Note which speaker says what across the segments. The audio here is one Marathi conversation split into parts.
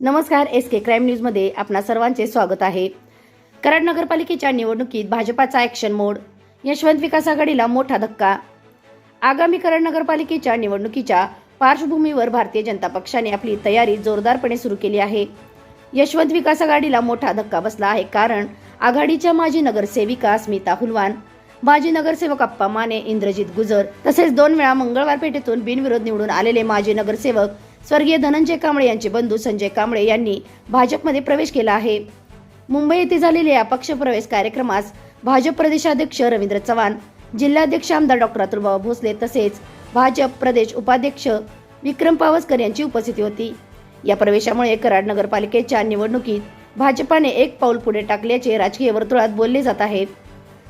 Speaker 1: नमस्कार एस के क्राईम न्यूजमध्ये आपणा सर्वांचे स्वागत आहे. कराड नगरपालिकेच्या निवडणुकीत भाजपाचा ॲक्शन मोड यशवंत विकास आघाडीला मोठा धक्का. आगामी कराड नगरपालिकेच्या निवडणुकीच्या पार्श्वभूमीवर भारतीय जनता पक्षाने आपली तयारी जोरदारपणे सुरू केली आहे. यशवंत विकास आघाडीला मोठा धक्का बसला आहे कारण आघाडीच्या माजी नगरसेविका स्मिता हुलवान माजी नगरसेवक अप्पा माने इंद्रजित गुजर तसेच दोन वेळा मंगळवार पेठेतून बिनविरोध निवडून आलेले माजी नगरसेवक स्वर्गीय धनंजय कांबळे यांचे बंधू संजय कांबळे यांनी भाजपमध्ये प्रवेश केला आहे. मुंबई येथे झालेल्या या पक्षप्रवेश कार्यक्रमास भाजप प्रदेशाध्यक्ष रवींद्र चव्हाण जिल्हाध्यक्ष आमदार डॉक्टर अतुलबाबा भोसले तसेच भाजप प्रदेश उपाध्यक्ष विक्रम पावसकर यांची उपस्थिती होती. या प्रवेशामुळे कराड नगरपालिकेच्या निवडणुकीत भाजपाने एक पाऊल पुढे टाकल्याचे राजकीय वर्तुळात बोलले जात आहे.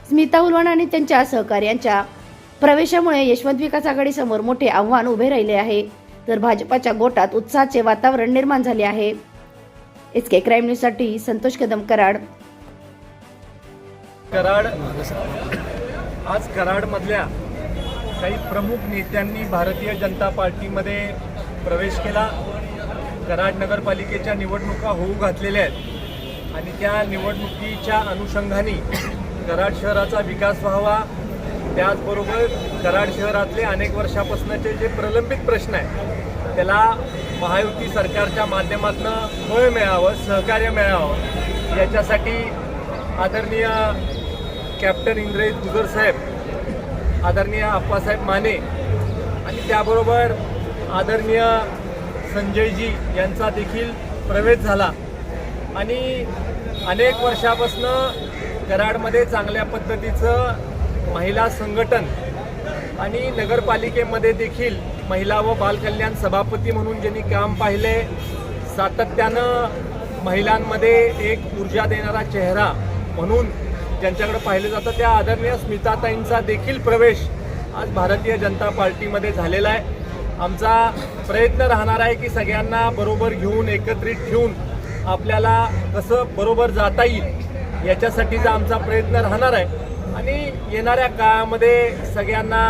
Speaker 1: स्मिता उलवाण आणि त्यांच्या सहकार्यांच्या प्रवेशामुळे यशवंत विकास आघाडीसमोर मोठे आव्हान उभे राहिले आहे. तर भाजपाच्या गोटात उत्साहाचे वातावरण निर्माण झाले आहे. एस के क्राईम न्यूजसाठी संतोष कदम कराड.
Speaker 2: कराड आज कराडमधल्या काही प्रमुख नेत्यांनी भारतीय जनता पार्टीमध्ये प्रवेश केला. कराड नगरपालिकेच्या निवडणुका होऊ घातलेल्या आहेत. आणि त्या निवडणुकीच्या अनुषंगाने कराड शहराचा विकास व्हावा त्याचबरोबर कराड शहरातले अनेक वर्षापासूनचे जे प्रलंबित प्रश्न आहेत त्याला महायुती सरकारच्या माध्यमातून बळ मिळावं सहकार्य मिळावं याच्यासाठी आदरणीय कॅप्टन इंद्रजित गुजर साहेब आदरणीय आप्पासाहेब माने आणि त्याबरोबर आदरणीय संजयजी यांचा देखील प्रवेश झाला. आणि अनेक वर्षापासनं कराडमध्ये चांगल्या पद्धतीचं महिला संघटन आणि नगरपालिकेमध्ये देखील महिला व बालकल्याण सभापती म्हणून ज्यांनी काम पाहिले सातत्यानं महिलांमध्ये एक ऊर्जा देणारा चेहरा म्हणून ज्यांच्याकडे पाहिलं जातं त्या आदरणीय स्मिताताईंचा देखील प्रवेश आज भारतीय जनता पार्टीमध्ये झालेला आहे. आमचा प्रयत्न राहणार आहे की सगळ्यांना बरोबर घेऊन एकत्रित ठेवून आपल्याला कसं बरोबर जाता येईल याच्यासाठीचा आमचा प्रयत्न राहणार आहे. आणि येणाऱ्या काळामध्ये सगळ्यांना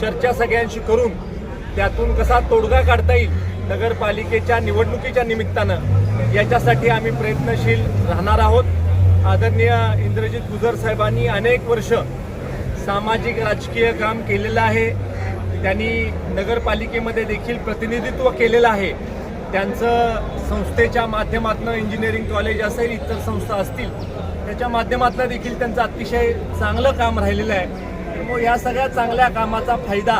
Speaker 2: चर्चा सगळ्यांशी करून त्यातून कसा तोडगा काढता येईल नगरपालिकेच्या निवडणुकीच्या निमित्तानं याच्यासाठी आम्ही प्रयत्नशील राहणार आहोत. आदरणीय इंद्रजित गुजर साहेबांनी अनेक वर्ष सामाजिक राजकीय काम केलेलं आहे. त्यांनी नगरपालिकेमध्ये देखील प्रतिनिधित्व केलेलं आहे. त्यांचं संस्थेच्या माध्यमातून इंजिनिअरिंग कॉलेज असेल इतर संस्था असतील त्याच्या माध्यमातलं देखील त्यांचं अतिशय चांगलं काम राहिलेलं आहे. मग या सगळ्या चांगल्या कामाचा फायदा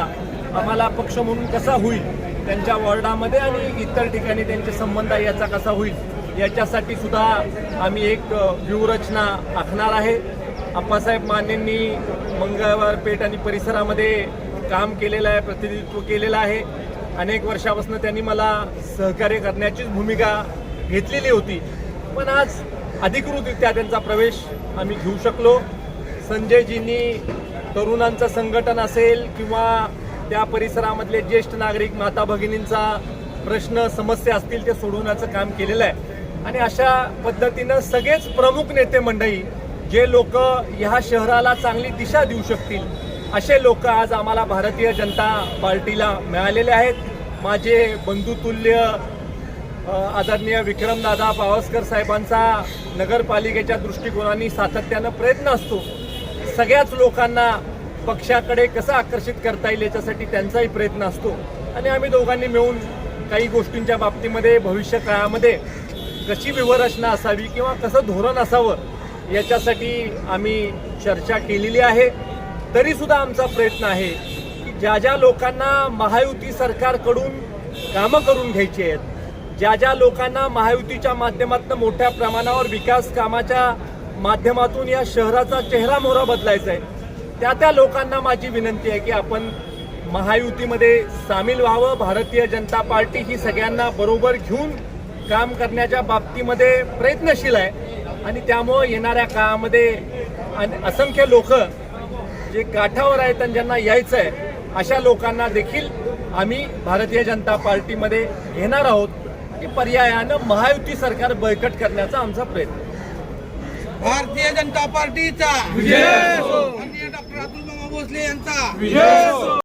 Speaker 2: आम्हाला पक्ष म्हणून कसा होईल त्यांच्या वॉर्डामध्ये आणि इतर ठिकाणी त्यांचे संबंध याचा कसा होईल याच्यासाठी सुद्धा आम्ही एक व्यूहरचना आखणार आहे. आप्पासाहेब मानेंनी मंगळवार पेठ आणि परिसरामध्ये काम केलेलं आहे प्रतिनिधित्व केलेलं आहे. अनेक वर्षापासून त्यांनी मला सहकार्य करण्याचीच भूमिका घेतलेली होती. पण आज अधिकृतरित्या त्यांचा प्रवेश आम्ही घेऊ शकलो. संजयजींनी तरुणांचं संघटन असेल किंवा त्या परिसरामधले ज्येष्ठ नागरिक माता भगिनींचा प्रश्न समस्या असतील ते सोडवण्याचं काम केलेलं आहे. आणि अशा पद्धतीनं सगळेच प्रमुख नेते मंडळी जे लोक ह्या शहराला चांगली दिशा देऊ शकतील असे लोक आज आम्हाला भारतीय जनता पार्टीला मिळालेले आहेत. माझे बंधुतुल्य आदरणीय विक्रमदादा पावसकर साहेबांचा नगरपालिकेच्या दृष्टिकोनाने सातत्यानं प्रयत्न असतो. सगळ्याच लोकांना पक्षाकडे कसं आकर्षित करता येईल याच्यासाठी त्यांचाही प्रयत्न असतो. आणि आम्ही दोघांनी मिळून काही गोष्टींच्या बाबतीमध्ये भविष्य काळामध्ये कशी व्यूहरचना असावी किंवा कसं धोरण असावं याच्यासाठी आम्ही चर्चा केलेली आहे. तरीसुद्धा आमचा प्रयत्न आहे की ज्या ज्या लोकांना महायुती सरकारकडून कामं करून घ्यायची आहेत ज्या ज्या लोकांना महायुतीच्या माध्यमातून मोठ्या प्रमाणावर विकास कामाच्या माध्यमातून या शहराचा चेहरा मोहरा बदलायचा आहे त्या त्या लोकांना माझी विनंती आहे की आपण महायुतीमध्ये सामील व्हावं. भारतीय जनता पार्टी ही सगळ्यांना बरोबर घेऊन काम करण्याच्या बाबतीमध्ये प्रयत्नशील आहे. आणि त्यामुळं येणाऱ्या काळामध्ये असंख्य लोक जे काठावर आहेत आणि ज्यांना यायचं आहे अशा लोकांना देखील आम्ही भारतीय जनता पार्टीमध्ये घेणार आहोत. की पर्यायानं महायुती सरकार बळकट करण्याचा आमचा प्रयत्न.
Speaker 3: भारतीय जनता पार्टीचा. माननीय डॉक्टर अतुल मामा भोसले यांचा.